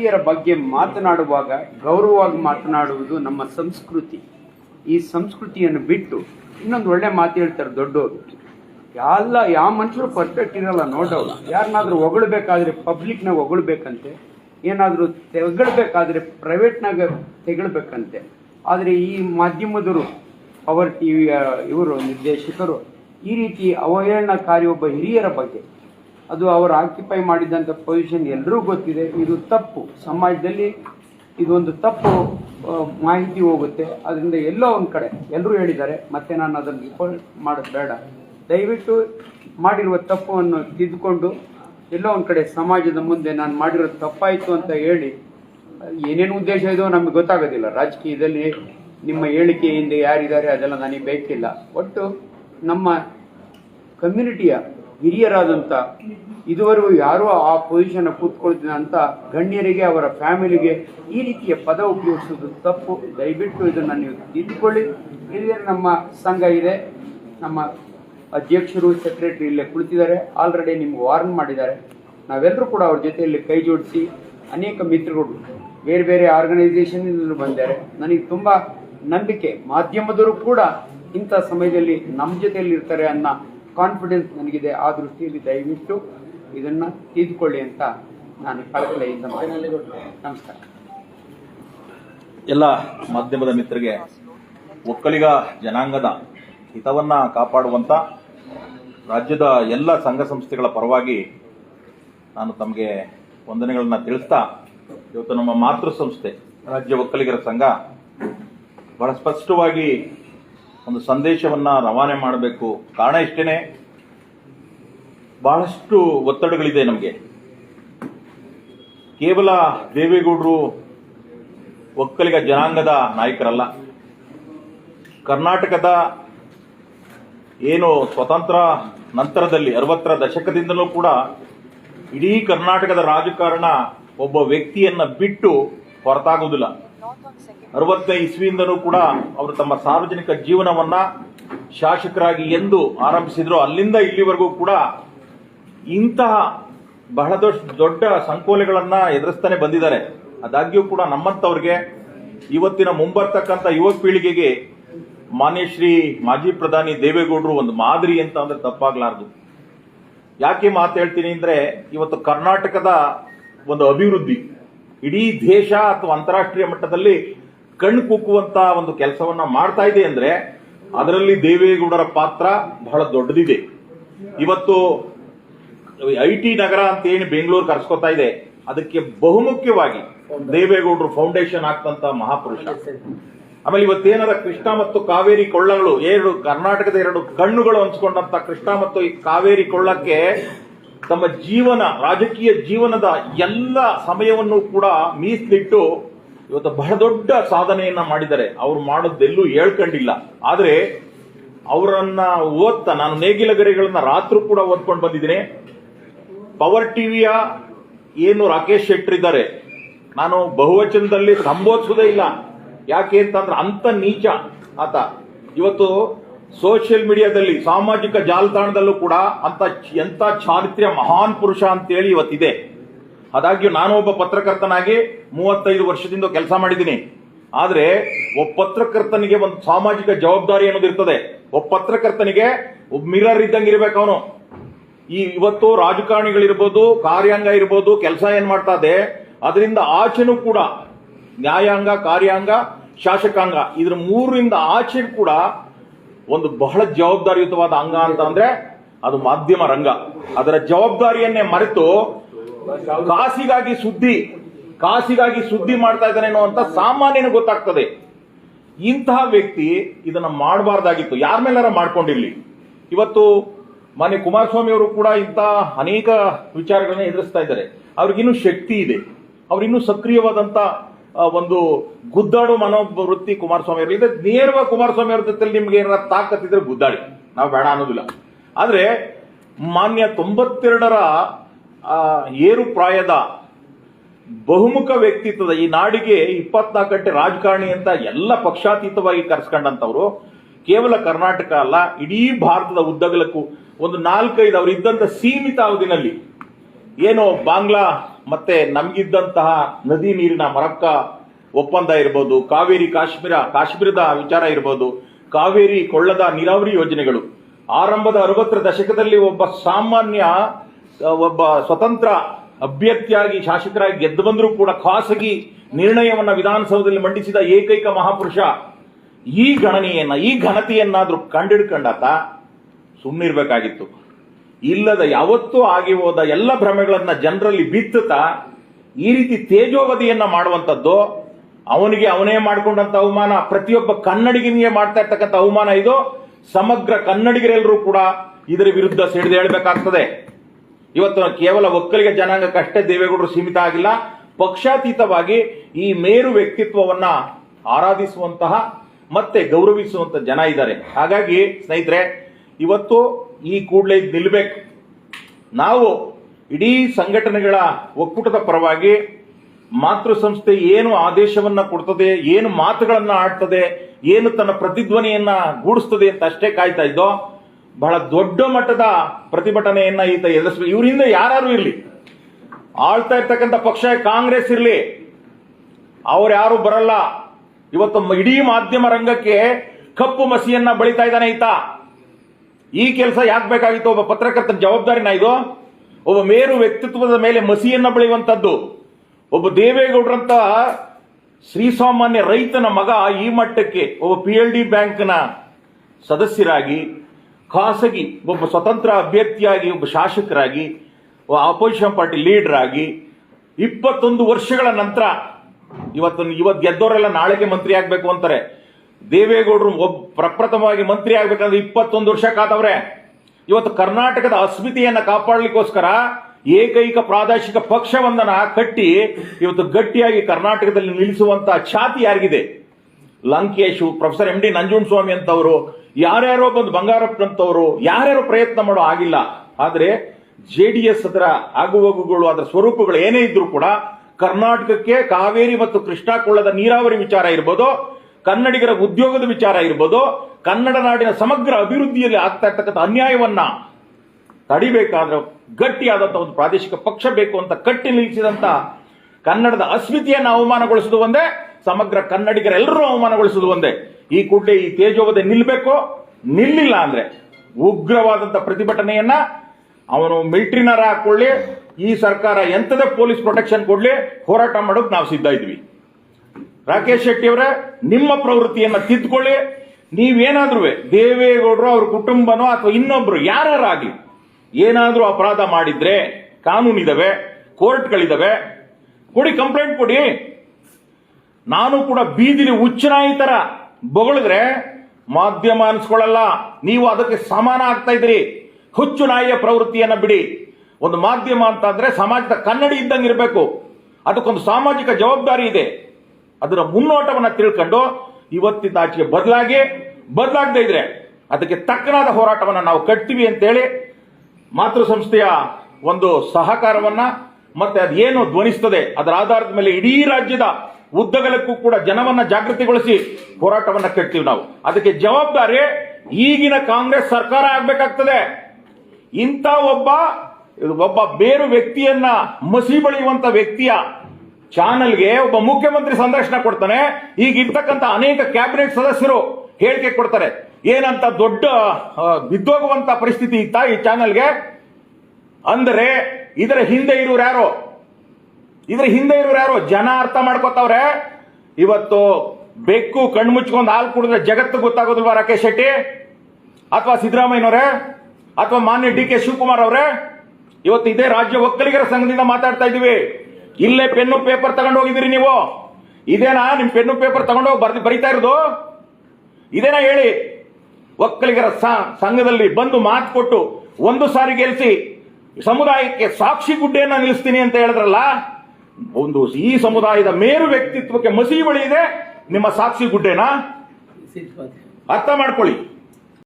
ಹಿರಿಯರ ಬಗ್ಗೆ ಮಾತನಾಡುವಾಗ ಗೌರವವಾಗಿ ಮಾತನಾಡುವುದು ನಮ್ಮ ಸಂಸ್ಕೃತಿ. ಈ ಸಂಸ್ಕೃತಿಯನ್ನು ಬಿಟ್ಟು ಇನ್ನೊಂದು ಒಳ್ಳೆ ಮಾತು ಹೇಳ್ತಾರೆ ದೊಡ್ಡವರು ಎಲ್ಲ, ಯಾವ ಮನುಷ್ಯರು ಪರ್ಫೆಕ್ಟ್ ಇರಲ್ಲ ನೋಡೋಲ್ಲ ಯಾರನ್ನಾದರೂ ಹೊಗಳ್ಬೇಕಾದ್ರೆ ಪಬ್ಲಿಕ್ನಾಗ ಹೊಗಳ್ಬೇಕಂತೆ. ಏನಾದರೂ ತೆಗಳ್ಬೇಕಾದ್ರೆ ಪ್ರೈವೇಟ್ನಾಗ ತೆಗಳ್ಬೇಕಂತೆ. ಆದರೆ ಈ ಮಾಧ್ಯಮದವರು, ಅವರ್ ಟಿವಿಯ ಇವರು ನಿರ್ದೇಶಕರು, ಈ ರೀತಿ ಅವಹೇಳನಕಾರಿ ಒಬ್ಬ ಹಿರಿಯರ ಬಗ್ಗೆ. ಅದು ಅವರು ಆಕ್ಯುಪೈ ಮಾಡಿದಂಥ ಪೊಸಿಷನ್ ಎಲ್ಲರೂ ಗೊತ್ತಿದೆ. ಇದು ತಪ್ಪು. ಸಮಾಜದಲ್ಲಿ ಇದೊಂದು ತಪ್ಪು ಮಾಹಿತಿ ಹೋಗುತ್ತೆ. ಅದರಿಂದ ಎಲ್ಲೋ ಒಂದು ಕಡೆ ಎಲ್ಲರೂ ಹೇಳಿದ್ದಾರೆ, ಮತ್ತೆ ನಾನು ಅದನ್ನು ರಿಪೋರ್ಟ್ ಮಾಡೋದು ಬೇಡ. ದಯವಿಟ್ಟು ಮಾಡಿರುವ ತಪ್ಪನ್ನು ತಿದ್ದುಕೊಂಡು ಎಲ್ಲೋ ಒಂದು ಕಡೆ ಸಮಾಜದ ಮುಂದೆ ನಾನು ಮಾಡಿರೋದು ತಪ್ಪಾಯಿತು ಅಂತ ಹೇಳಿ, ಏನೇನು ಉದ್ದೇಶ ಇದೋ ನಮಗೆ ಗೊತ್ತಾಗೋದಿಲ್ಲ. ರಾಜಕೀಯದಲ್ಲಿ ನಿಮ್ಮ ಹೇಳಿಕೆ ಹಿಂದೆ ಯಾರಿದ್ದಾರೆ ಅದೆಲ್ಲ ನನಗೆ ಬೇಕಿಲ್ಲ. ಒಟ್ಟು ನಮ್ಮ ಕಮ್ಯುನಿಟಿಯ ಹಿರಿಯರಾದಂಥ ಇದುವರೆಗೂ ಯಾರೂ ಆ ಪೊಸಿಷನ್ ಕೂತ್ಕೊಳ್ತೀನಿ ಅಂತ ಗಣ್ಯರಿಗೆ, ಅವರ ಫ್ಯಾಮಿಲಿಗೆ ಈ ರೀತಿಯ ಪದ ಉಪಯೋಗಿಸೋದು ತಪ್ಪು. ದಯವಿಟ್ಟು ಇದನ್ನು ನೀವು ತಿದ್ದುಕೊಳ್ಳಿ ಇಲ್ಲಿ ನಮ್ಮ ಸಂಘ ಇದೆ. ನಮ್ಮ ಅಧ್ಯಕ್ಷರು ಸೆಕ್ರೆಟರಿ ಇಲ್ಲೇ ಕುಳಿತಿದ್ದಾರೆ. ಆಲ್ರೆಡಿ ನಿಮ್ಗೆ ವಾರ್ನ್ ಮಾಡಿದ್ದಾರೆ. ನಾವೆಲ್ಲರೂ ಕೂಡ ಅವ್ರ ಜೊತೆಯಲ್ಲಿ ಕೈ ಜೋಡಿಸಿ ಅನೇಕ ಮಿತ್ರಗಳು, ಬೇರೆ ಬೇರೆ ಆರ್ಗನೈಸೇಷನ್ ಬಂದಿದ್ದಾರೆ. ನನಗೆ ತುಂಬ ನಂಬಿಕೆ. ಮಾಧ್ಯಮದವರು ಕೂಡ ಇಂಥ ಸಮಯದಲ್ಲಿ ನಮ್ಮ ಜೊತೆಯಲ್ಲಿ ಇರ್ತಾರೆ ಅನ್ನೋ ಕಾನ್ಫಿಡೆನ್ಸ್ ನನಗಿದೆ. ಆ ದೃಷ್ಟಿಯಲ್ಲಿ ದಯವಿಟ್ಟು ಇದನ್ನ ತಿದ್ದುಕೊಳ್ಳಿ ಅಂತ ನಾನು ಕಳಕಳಿಯಿಂದ ನಮಸ್ಕಾರ. ಎಲ್ಲ ಮಾಧ್ಯಮದ ಮಿತ್ರರಿಗೆ ಒಕ್ಕಲಿಗ ಜನಾಂಗದ ಹಿತವನ್ನ ಕಾಪಾಡುವಂತ ರಾಜ್ಯದ ಎಲ್ಲ ಸಂಘ ಸಂಸ್ಥೆಗಳ ಪರವಾಗಿ ನಾನು ತಮಗೆ ವಂದನೆಗಳನ್ನು ತಿಳಿಸ್ತಾ ಇವತ್ತು ನಮ್ಮ ಮಾತೃ ಸಂಸ್ಥೆ ರಾಜ್ಯ ಒಕ್ಕಲಿಗರ ಸಂಘ ಬಹಳ ಸ್ಪಷ್ಟವಾಗಿ ಒಂದು ಸಂದೇಶವನ್ನ ರವಾನೆ ಮಾಡಬೇಕು. ಕಾರಣ ಇಷ್ಟೇನೆ. ಬಹಳಷ್ಟು ಒತ್ತಡಗಳಿದೆ ನಮಗೆ. ಕೇವಲ ದೇವೇಗೌಡರು ಒಕ್ಕಲಿಗ ಜನಾಂಗದ ನಾಯಕರಲ್ಲ. ಕರ್ನಾಟಕದ ಏನು ಸ್ವತಂತ್ರ ನಂತರದಲ್ಲಿ ಅರವತ್ತರ ದಶಕದಿಂದಲೂ ಕೂಡ ಇಡೀ ಕರ್ನಾಟಕದ ರಾಜಕಾರಣ ಒಬ್ಬ ವ್ಯಕ್ತಿಯನ್ನ ಬಿಟ್ಟು ಹೊರತಾಗುವುದಿಲ್ಲ. ಅರವತ್ತನೇ ಇಸ್ವಿಯಿಂದನೂ ಕೂಡ ಅವರು ತಮ್ಮ ಸಾರ್ವಜನಿಕ ಜೀವನವನ್ನ ಶಾಸಕರಾಗಿ ಎಂದು ಆರಂಭಿಸಿದ್ರು. ಅಲ್ಲಿಂದ ಇಲ್ಲಿವರೆಗೂ ಕೂಡ ಇಂತಹ ಬಹಳ ದೊಡ್ಡ ಸಂಕೋಲೆಗಳನ್ನ ಎದುರಿಸ್ತಾನೆ ಬಂದಿದ್ದಾರೆ. ಅದಾಗ್ಯೂ ಕೂಡ ನಮ್ಮಂತವ್ರಿಗೆ ಇವತ್ತಿನ ಮುಂಬರ್ತಕ್ಕಂಥ ಯುವ ಪೀಳಿಗೆಗೆ ಮಾನ್ಯ ಶ್ರೀ ಮಾಜಿ ಪ್ರಧಾನಿ ದೇವೇಗೌಡರು ಒಂದು ಮಾದರಿ ಅಂತ ಅಂದ್ರೆ ತಪ್ಪಾಗ್ಲಾರ್ದು. ಯಾಕೆ ಮಾತು ಹೇಳ್ತೀನಿ ಅಂದ್ರೆ ಇವತ್ತು ಕರ್ನಾಟಕದ ಒಂದು ಅಭಿವೃದ್ಧಿ. ಇಡೀ ದೇಶ ಅಥವಾ ಅಂತಾರಾಷ್ಟ್ರೀಯ ಮಟ್ಟದಲ್ಲಿ ಕಣ್ಣು ಕುಕ್ಕುವಂತ ಒಂದು ಕೆಲಸವನ್ನ ಮಾಡ್ತಾ ಇದೆ ಅಂದ್ರೆ ಅದರಲ್ಲಿ ದೇವೇಗೌಡರ ಪಾತ್ರ ಬಹಳ ದೊಡ್ಡದಿದೆ. ಇವತ್ತು ಐ ಟಿ ನಗರ ಅಂತ ಏನು ಬೆಂಗಳೂರು ಕರೆಸ್ಕೊತಾ ಇದೆ. ಅದಕ್ಕೆ ಬಹುಮುಖ್ಯವಾಗಿ ದೇವೇಗೌಡರು ಫೌಂಡೇಶನ್ ಆಗ್ತಂತ ಮಹಾಪುರುಷ. ಆಮೇಲೆ ಇವತ್ತೇನಾರ ಕೃಷ್ಣ ಮತ್ತು ಕಾವೇರಿ ಕೊಳ್ಳಗಳು ಎರಡು ಕರ್ನಾಟಕದ ಎರಡು ಕಣ್ಣುಗಳು ಹಂಚ್ಕೊಂಡಂತ ಕೃಷ್ಣ ಮತ್ತು ಕಾವೇರಿ ಕೊಳ್ಳಕ್ಕೆ ತಮ್ಮ ಜೀವನ, ರಾಜಕೀಯ ಜೀವನದ ಎಲ್ಲ ಸಮಯವನ್ನು ಕೂಡ ಮೀಸಲಿಟ್ಟು ಇವತ್ತು ಬಹಳ ದೊಡ್ಡ ಸಾಧನೆಯನ್ನ ಮಾಡಿದ್ದಾರೆ. ಅವ್ರು ಮಾಡೋದೆಲ್ಲೂ ಹೇಳ್ಕೊಂಡಿಲ್ಲ. ಆದ್ರೆ ಅವರನ್ನ ಓದ್ತಾ, ನಾನು ನೇಗಿಲಗರಿಗಳನ್ನ ರಾತ್ರಿ ಕೂಡ ಓದ್ಕೊಂಡು ಬಂದಿದ್ದೀನಿ. ಪವರ್ ಟಿವಿಯ ಏನು ರಾಕೇಶ್ ಶೆಟ್ಟರ್ ಇದ್ದಾರೆ. ನಾನು ಬಹುವಚನದಲ್ಲಿ ಸಂಬೋಧಿಸೋದೇ ಇಲ್ಲ. ಯಾಕೆ ಅಂತಂದ್ರೆ ಅಂತ ನೀಚ ಆತ. ಇವತ್ತು ಸೋಷಿಯಲ್ ಮೀಡಿಯಾದಲ್ಲಿ ಸಾಮಾಜಿಕ ಜಾಲತಾಣದಲ್ಲೂ ಕೂಡ ಅಂತ ಎಂತ ಚಾರಿತ್ರ್ಯ ಮಹಾನ್ ಪುರುಷ ಅಂತೇಳಿ ಇವತ್ತಿದೆ. ಆದಾಗ್ಯೂ ನಾನು ಒಬ್ಬ ಪತ್ರಕರ್ತನಾಗಿ ಮೂವತ್ತೈದು ವರ್ಷದಿಂದ ಕೆಲಸ ಮಾಡಿದ್ದೀನಿ. ಆದ್ರೆ ಒಬ್ಬ ಪತ್ರಕರ್ತನಿಗೆ ಒಂದು ಸಾಮಾಜಿಕ ಜವಾಬ್ದಾರಿ ಅನ್ನೋದು ಇರ್ತದೆ. ಒಬ್ಬ ಪತ್ರಕರ್ತನಿಗೆ ಒಬ್ಬ ಮಿರರ್ ಇದ್ದಂಗೆ ಇರ್ಬೇಕು ಅವನು. ಈ ಇವತ್ತು ರಾಜಕಾರಣಿಗಳಿರ್ಬೋದು, ಕಾರ್ಯಾಂಗ ಇರ್ಬೋದು, ಕೆಲಸ ಏನ್ ಮಾಡ್ತಾ ಇದೆ, ಅದರಿಂದ ಆಚೆನೂ ಕೂಡ ನ್ಯಾಯಾಂಗ, ಕಾರ್ಯಾಂಗ, ಶಾಸಕಾಂಗ, ಇದ್ರ ಮೂರರಿಂದ ಆಚೆ ಕೂಡ ಒಂದು ಬಹಳ ಜವಾಬ್ದಾರಿಯುತವಾದ ಅಂಗ ಅಂತ ಅಂದ್ರೆ ಅದು ಮಾಧ್ಯಮ ರಂಗ. ಅದರ ಜವಾಬ್ದಾರಿಯನ್ನೇ ಮರೆತು ಕಾಸಿಗಾಗಿ ಸುದ್ದಿ ಕಾಸಿಗಾಗಿ ಸುದ್ದಿ ಮಾಡ್ತಾ ಇದ್ದಾನೆ ಅಂತ ಸಾಮಾನ್ಯನ ಗೊತ್ತಾಗ್ತದೆ. ಇಂತಹ ವ್ಯಕ್ತಿ ಇದನ್ನ ಮಾಡಬಾರ್ದಾಗಿತ್ತು. ಯಾರ ಮೇಲಾರ ಮಾಡ್ಕೊಂಡಿರ್ಲಿ? ಇವತ್ತು ಮಾನ್ಯ ಕುಮಾರಸ್ವಾಮಿ ಅವರು ಕೂಡ ಇಂತಹ ಅನೇಕ ವಿಚಾರಗಳನ್ನ ಎದುರಿಸ್ತಾ ಇದ್ದಾರೆ. ಅವ್ರಿಗಿನ್ನೂ ಶಕ್ತಿ ಇದೆ. ಅವ್ರಿನ್ನೂ ಸಕ್ರಿಯವಾದಂತ ಒಂದು ಗುದ್ದಾಡು ಮನೋವೃತ್ತಿ ಕುಮಾರಸ್ವಾಮಿ ಇದೆ ನೇರವಾಗಿ ಕುಮಾರಸ್ವಾಮಿ ಅವ್ರ ಜೊತೆ ನಿಮ್ಗೆ ಏನಾರ ತಾಕತ್ತಿದ್ರೆ ಗುದ್ದಾಡಿ. ನಾವು ಬೇಡ ಅನ್ನೋದಿಲ್ಲ. ಆದ್ರೆ ಮಾನ್ಯ ತೊಂಬತ್ತೆರಡರ ಏರು ಪ್ರಾಯದ ಬಹುಮುಖ ವ್ಯಕ್ತಿತ್ವದ ಈ ನಾಡಿಗೆ ಇಪ್ಪತ್ನಾಲ್ಕು ಗಂಟೆ ರಾಜಕಾರಣಿ ಅಂತ ಎಲ್ಲ ಪಕ್ಷಾತೀತವಾಗಿ ಕರೆಸ್ಕೊಂಡಂತವ್ರು, ಕೇವಲ ಕರ್ನಾಟಕ ಅಲ್ಲ, ಇಡೀ ಭಾರತದ ಉದ್ದಗಲಕ್ಕೂ ಒಂದು ನಾಲ್ಕೈದು ಅವರು ಇದ್ದಂತ ಸೀಮಿತ ಅವಧಿನಲ್ಲಿ ಏನು ಬಾಂಗ್ಲಾ ಮತ್ತೆ ನಮಗಿದ್ದಂತಹ ನದಿ ನೀರಿನ ಮರಕ್ಕ ಒಪ್ಪಂದ ಇರ್ಬೋದು, ಕಾವೇರಿ ಕಾಶ್ಮೀರ, ಕಾಶ್ಮೀರದ ವಿಚಾರ ಇರ್ಬೋದು, ಕಾವೇರಿ ಕೊಳ್ಳದ ನೀರಾವರಿ ಯೋಜನೆಗಳು. ಆರಂಭದ ಅರವತ್ತರ ದಶಕದಲ್ಲಿ ಒಬ್ಬ ಸಾಮಾನ್ಯ, ಒಬ್ಬ ಸ್ವತಂತ್ರ ಅಭ್ಯರ್ಥಿಯಾಗಿ ಶಾಸಕರಾಗಿ ಗೆದ್ದು ಬಂದರೂ ಕೂಡ ಖಾಸಗಿ ನಿರ್ಣಯವನ್ನು ವಿಧಾನಸೌಧದಲ್ಲಿ ಮಂಡಿಸಿದ ಏಕೈಕ ಮಹಾಪುರುಷ, ಈ ಗಣನೆಯನ್ನ, ಈ ಘನತೆಯನ್ನಾದ್ರೂ ಕಂಡಿಡ್ಕೊಂಡಾತ ಸುಮ್ಮನಿರ್ಬೇಕಾಗಿತ್ತು ಇಲ್ಲದ ಯಾವತ್ತೂ ಆಗಿ ಹೋದ ಎಲ್ಲ ಭ್ರಮೆಗಳನ್ನ ಜನರಲ್ಲಿ ಬಿತ್ತುತ್ತಾ ಈ ರೀತಿ ತೇಜೋವಧಿಯನ್ನ ಮಾಡುವಂಥದ್ದು, ಅವನಿಗೆ ಅವನೇ ಮಾಡಿಕೊಂಡಂತ ಅವಮಾನ, ಪ್ರತಿಯೊಬ್ಬ ಕನ್ನಡಿಗನಿಗೆ ಮಾಡ್ತಾ ಇರ್ತಕ್ಕಂಥ ಅವಮಾನ ಇದು, ಸಮಗ್ರ ಕನ್ನಡಿಗರೆಲ್ಲರೂ ಕೂಡ ಇದರ ವಿರುದ್ಧ ಸಿಡಿದು ಹೇಳಬೇಕಾಗ್ತದೆ. ಇವತ್ತು ಕೇವಲ ಒಕ್ಕಲಿಗ ಜನಾಂಗಕ್ಕಷ್ಟೇ ದೇವೇಗೌಡರು ಸೀಮಿತ ಆಗಿಲ್ಲ, ಪಕ್ಷಾತೀತವಾಗಿ ಈ ಮೇರು ವ್ಯಕ್ತಿತ್ವವನ್ನ ಆರಾಧಿಸುವಂತಹ ಮತ್ತೆ ಗೌರವಿಸುವಂತ ಜನ ಇದ್ದಾರೆ. ಹಾಗಾಗಿ ಸ್ನೇಹಿತರೆ, ಇವತ್ತು ಈ ಕೂಡಲೇ ನಿಲ್ಲಬೇಕು ನಾವು ಇಡೀ ಸಂಘಟನೆಗಳ ಒಕ್ಕೂಟದ ಪರವಾಗಿ ಮಾತೃ ಸಂಸ್ಥೆ ಏನು ಆದೇಶವನ್ನ ಕೊಡ್ತದೆ, ಏನು ಮಾತುಗಳನ್ನ ಆಡ್ತದೆ, ಏನು ತನ್ನ ಪ್ರತಿಧ್ವನಿಯನ್ನ ಗೂಡಿಸ್ತದೆ ಅಂತ ಅಷ್ಟೇ ಕಾಯ್ತಾ ಇದ್ದೋ, ಬಹಳ ದೊಡ್ಡ ಮಟ್ಟದ ಪ್ರತಿಭಟನೆಯನ್ನ ಈತ ಎದುರಿಸಬೇಕು. ಇವರಿಂದ ಯಾರು ಇರಲಿ. ಆಳ್ತಾ ಇರ್ತಕ್ಕಂಥ ಪಕ್ಷ ಕಾಂಗ್ರೆಸ್ ಇರಲಿ. ಅವ್ರು ಯಾರು ಬರಲ್ಲ. ಇವತ್ತು ಇಡೀ ಮಾಧ್ಯಮ ರಂಗಕ್ಕೆ ಕಪ್ಪು ಮಸಿಯನ್ನ ಬಳಿತಾ ಇದ್ದಾನೆ ಈತ. ಈ ಕೆಲಸ ಯಾಕೆ ಬೇಕಾಗಿತ್ತು? ಒಬ್ಬ ಪತ್ರಕರ್ತನ ಜವಾಬ್ದಾರಿನ ಇದು? ಒಬ್ಬ ಮೇರು ವ್ಯಕ್ತಿತ್ವದ ಮೇಲೆ ಮಸಿಯನ್ನ ಬೆಳೆಯುವಂಥದ್ದು. ಒಬ್ಬ ದೇವೇಗೌಡರಂತ ಶ್ರೀಸಾಮಾನ್ಯ ರೈತನ ಮಗ ಈ ಮಟ್ಟಕ್ಕೆ, ಒಬ್ಬ ಪಿ ಎಲ್ ಡಿ ಬ್ಯಾಂಕ್ನ ಸದಸ್ಯರಾಗಿ, ಖಾಸಗಿ, ಒಬ್ಬ ಸ್ವತಂತ್ರ ಅಭ್ಯರ್ಥಿಯಾಗಿ, ಒಬ್ಬ ಶಾಸಕರಾಗಿ ಅಪೋಸಿಷನ್ ಪಾರ್ಟಿ ಲೀಡರ್ ಆಗಿ ಇಪ್ಪತ್ತೊಂದು ವರ್ಷಗಳ ನಂತರ ಇವತ್ತು ಇವತ್ತು ಗೆದ್ದವರೆಲ್ಲ ನಾಳೆಗೆ ಮಂತ್ರಿ ಆಗ್ಬೇಕು ಅಂತಾರೆ. ದೇವೇಗೌಡರು ಒಬ್ಬ ಪ್ರಪ್ರಥಮವಾಗಿ ಮಂತ್ರಿ ಆಗ್ಬೇಕಂದ್ರೆ ಇಪ್ಪತ್ತೊಂದು ವರ್ಷ ಕಾದವ್ರೆ ಇವತ್ತು ಕರ್ನಾಟಕದ ಅಸ್ಮಿತೆಯನ್ನ ಕಾಪಾಡಲಿಕ್ಕೋಸ್ಕರ ಏಕೈಕ ಪ್ರಾದೇಶಿಕ ಪಕ್ಷವೊಂದನ್ನ ಕಟ್ಟಿ ಇವತ್ತು ಗಟ್ಟಿಯಾಗಿ ಕರ್ನಾಟಕದಲ್ಲಿ ನಿಲ್ಲಿಸುವಂತ ಛಾತಿ ಯಾರಿಗಿದೆ? Lankesh, professor M D Nanjundaswamy ಅಂತವರು, ಯಾರ್ಯಾರೋ ಬಂದು ಬಂಗಾರಪ್ಪನಂತವರು, ಯಾರ್ಯಾರು ಪ್ರಯತ್ನ ಮಾಡೋ ಆಗಿಲ್ಲ. ಆದರೆ ಜೆ ಡಿ ಎಸ್ ಅದರ ಆಗುವಗುಗಳು ಅದರ ಸ್ವರೂಪಗಳು ಏನೇ ಇದ್ರೂ ಕೂಡ ಕರ್ನಾಟಕಕ್ಕೆ ಕಾವೇರಿ ಮತ್ತು ಕೃಷ್ಣಾ ಕೊಳ್ಳದ ನೀರಾವರಿ ವಿಚಾರ ಇರ್ಬೋದು ಕನ್ನಡಿಗರ ಉದ್ಯೋಗದ ವಿಚಾರ ಇರ್ಬೋದು, ಕನ್ನಡ ನಾಡಿನ ಸಮಗ್ರ ಅಭಿವೃದ್ಧಿಯಲ್ಲಿ ಆಗ್ತಾ ಇರ್ತಕ್ಕಂಥ ಅನ್ಯಾಯವನ್ನ ತಡಿಬೇಕಾದ್ರೆ ಗಟ್ಟಿಯಾದಂಥ ಒಂದು ಪ್ರಾದೇಶಿಕ ಪಕ್ಷ ಬೇಕು ಅಂತ ಕಟ್ಟಿ ನಿಲ್ಲಿಸಿದಂತ ಕನ್ನಡದ ಅಸ್ಮಿತೆಯನ್ನು ಅವಮಾನಗೊಳಿಸುವುದು ಒಂದೇ, ಸಮಗ್ರ ಕನ್ನಡಿಗರೆಲ್ಲರೂ ಅವಮಾನಗೊಳಿಸುವುದು ಒಂದೇ. ಈ ಕೂಡಲೇ ಈ ತೇಜೋವಧೆ ನಿಲ್ಲಬೇಕು ನಿಲ್ಲಿಲ್ಲ ಅಂದ್ರೆ ಉಗ್ರವಾದಂತ ಪ್ರತಿಭಟನೆಯನ್ನ ಅವನು ಮಿಲಿಟರಿನರ ಹಾಕೊಳ್ಳಿ ಈ ಸರ್ಕಾರ ಎಂತದೇ ಪೊಲೀಸ್ ಪ್ರೊಟೆಕ್ಷನ್ ಕೊಡ್ಲಿ, ಹೋರಾಟ ಮಾಡೋಕೆ ನಾವು ಸಿದ್ಧ ಇದ್ವಿ. ರಾಕೇಶ್ ಶೆಟ್ಟಿ ಅವರೇ, ನಿಮ್ಮ ಪ್ರವೃತ್ತಿಯನ್ನ ತಿದ್ದುಕೊಳ್ಳಿ ನೀವೇನಾದ್ರೂ ದೇವೇಗೌಡರು ಅವ್ರ ಕುಟುಂಬನೋ ಅಥವಾ ಇನ್ನೊಬ್ರು ಯಾರಾಗ್ಲಿ ಏನಾದ್ರೂ ಅಪರಾಧ ಮಾಡಿದ್ರೆ, ಕಾನೂನಿದಾವೆ, ಕೋರ್ಟ್ಗಳಿದಾವೆ, ಕೊಡಿ ಕಂಪ್ಲೇಂಟ್ ಕೊಡಿ. ನಾನು ಕೂಡ ಬೀದಿಲಿ ಹುಚ್ಚನಾಯಿ ತರ ಬೊಗಳಿದ್ರೆ ಮಾಧ್ಯಮ ಅನ್ಸ್ಕೊಳ್ಳಲ್ಲ ನೀವು ಅದಕ್ಕೆ ಸಮಾನ ಆಗ್ತಾ ಇದ್ರಿ ಹುಚ್ಚು ನಾಯಿಯ ಪ್ರವೃತ್ತಿಯನ್ನ ಬಿಡಿ. ಒಂದು ಮಾಧ್ಯಮ ಅಂತ ಅಂದ್ರೆ ಸಮಾಜದ ಕನ್ನಡಿ ಇದ್ದಂಗೆ ಇರಬೇಕು. ಅದಕ್ಕೊಂದು ಸಾಮಾಜಿಕ ಜವಾಬ್ದಾರಿ ಇದೆ. ಅದರ ಮುನ್ನೋಟವನ್ನ ತಿಳ್ಕೊಂಡು ಇವತ್ತಿನ ಆಚೆಗೆ ಬದಲಾಗಿ, ಬದಲಾಗದೇ ಇದ್ರೆ ಅದಕ್ಕೆ ತಕ್ಕನಾದ ಹೋರಾಟವನ್ನ ನಾವು ಕಟ್ತೀವಿ ಅಂತೇಳಿ ಮಾತೃ ಸಂಸ್ಥೆಯ ಒಂದು ಸಹಕಾರವನ್ನ ಮತ್ತೆ ಅದೇನು ಧ್ವನಿಸ್ತದೆ, ಅದರ ಆಧಾರದ ಮೇಲೆ ಇಡೀ ರಾಜ್ಯದ ಉದ್ದಗಲಕ್ಕೂ ಕೂಡ ಜನವನ್ನ ಜಾಗೃತಿಗೊಳಿಸಿ ಹೋರಾಟವನ್ನ ಕಟ್ತೀವಿ ನಾವು. ಅದಕ್ಕೆ ಜವಾಬ್ದಾರಿ ಈಗಿನ ಕಾಂಗ್ರೆಸ್ ಸರ್ಕಾರ ಆಗ್ಬೇಕಾಗ್ತದೆ. ಇಂಥ ಒಬ್ಬ ಒಬ್ಬ ಬೇರು ವ್ಯಕ್ತಿಯನ್ನ ಮಸಿ ಬಳಿಯುವಂತ ವ್ಯಕ್ತಿಯ ಚಾನೆಲ್ಗೆ ಒಬ್ಬ ಮುಖ್ಯಮಂತ್ರಿ ಸಂದರ್ಶನ ಕೊಡ್ತಾನೆ. ಈಗ ಇರ್ತಕ್ಕಂಥ ಅನೇಕ ಕ್ಯಾಬಿನೆಟ್ ಸದಸ್ಯರು ಹೇಳಿಕೆ ಕೊಡ್ತಾರೆ. ಏನಂತ ದೊಡ್ಡ ಬಿದ್ದೋಗುವಂತ ಪರಿಸ್ಥಿತಿ ಇತ್ತ ಈ ಚಾನಲ್ಗೆ. ಅಂದರೆ, ಇದರ ಹಿಂದೆ ಇರೋರು ಯಾರು? ಇದರ ಹಿಂದೆ ಇರೋರು ಯಾರು? ಜನ ಅರ್ಥ ಮಾಡ್ಕೋತಾವ್ರೆ. ಇವತ್ತು ಬೆಕ್ಕು ಕಣ್ಣು ಮುಚ್ಕೊಂಡು ಹಾಲು ಕುಡಿದ್ರೆ ಜಗತ್ತು ಗೊತ್ತಾಗೋದಿಲ್ವಾ ರಾಕೇಶ್ ಶೆಟ್ಟಿ? ಅಥವಾ ಸಿದ್ದರಾಮಯ್ಯನವರೇ? ಅಥವಾ ಮಾನ್ಯ ಡಿ ಕೆ ಶಿವಕುಮಾರ್ ಅವರೇ? ಇವತ್ತು ಇದೇ ರಾಜ್ಯ ಒಕ್ಕಲಿಗರ ಸಂಘದಿಂದ ಮಾತಾಡ್ತಾ ಇದೀವಿ ಇಲ್ಲೇ ಪೆನ್ನು ಪೇಪರ್ ತಗೊಂಡು ಹೋಗಿದ್ದೀರಿ ನೀವು? ಇದೇನಾ ನಿಮ್ ಪೆನ್ನು ಪೇಪರ್ ತಗೊಂಡೋಗಿ ಬರ್ದು ಬರಿತಾ ಇರೋದು? ಇದೇನಾ ಹೇಳಿ? ಒಕ್ಕಲಿಗರ ಸಂಘದಲ್ಲಿ ಬಂದು ಮಾತು ಕೊಟ್ಟು ಒಂದು ಸಾರಿ ಗೆಲ್ಲಿಸಿ ಸಮುದಾಯಕ್ಕೆ ಸಾಕ್ಷಿ ಗುಡ್ಡೆಯನ್ನ ನಿಲ್ಲಿಸ್ತೀನಿ ಅಂತ ಹೇಳಿದ್ರಲ್ಲ ಒಂದು ಈ ಸಮುದಾಯದ ಮೇರು ವ್ಯಕ್ತಿತ್ವಕ್ಕೆ ಮಸಿ ಬಳಿ ಇದೆ ನಿಮ್ಮ ಸಾಕ್ಷಿ ಗುಡ್ಡೆನಾ? ಅರ್ಥ ಮಾಡ್ಕೊಳ್ಳಿ.